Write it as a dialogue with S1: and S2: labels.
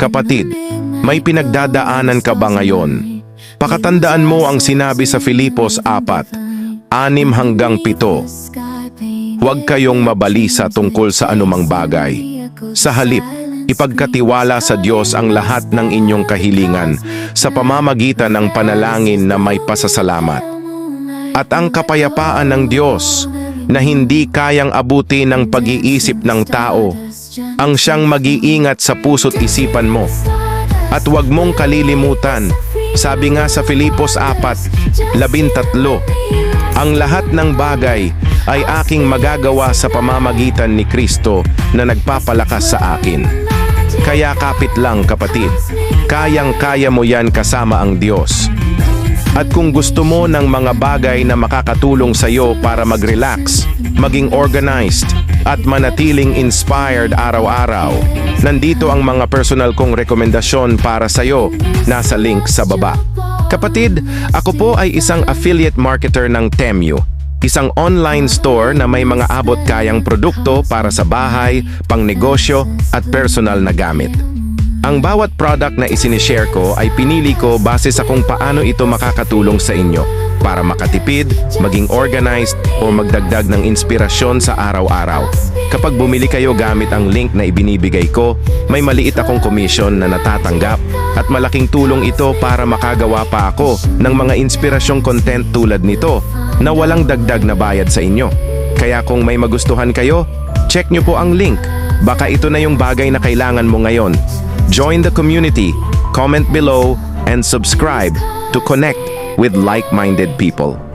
S1: Kapatid, may pinagdadaanan ka ba ngayon? Pakatandaan mo ang sinabi sa Filipos 4, 6 hanggang 7. Huwag kayong mabalisa tungkol sa anumang bagay. Sa halip, ipagkatiwala sa Diyos ang lahat ng inyong kahilingan sa pamamagitan ng panalangin na may pasasalamat. At ang kapayapaan ng Diyos na hindi kayang abuti ng pag-iisip ng tao ang siyang mag-iingat sa puso't isipan mo. At huwag mong kalilimutan, sabi nga sa Filipos 4, 13, ang lahat ng bagay ay aking magagawa sa pamamagitan ni Kristo na nagpapalakas sa akin. Kaya kapit lang kapatid, kayang-kaya mo yan kasama ang Diyos. At kung gusto mo ng mga bagay na makakatulong sa iyo para mag-relax, maging organized, at manatiling inspired araw-araw, nandito ang mga personal kong rekomendasyon para sa iyo. Nasa link sa baba. Kapatid, ako po ay isang affiliate marketer ng Temu, isang online store na may mga abot kayang produkto para sa bahay, pangnegosyo at personal na gamit. Ang bawat product na isinishare ko ay pinili ko base sa kung paano ito makakatulong sa inyo para makatipid, maging organized o magdagdag ng inspirasyon sa araw-araw. Kapag bumili kayo gamit ang link na ibinibigay ko, may maliit akong commission na natatanggap at malaking tulong ito para makagawa pa ako ng mga inspirasyong content tulad nito na walang dagdag na bayad sa inyo. Kaya kung may magustuhan kayo, check nyo po ang link. Baka ito na yung bagay na kailangan mo ngayon. Join the community, comment below, and subscribe to connect with like-minded people.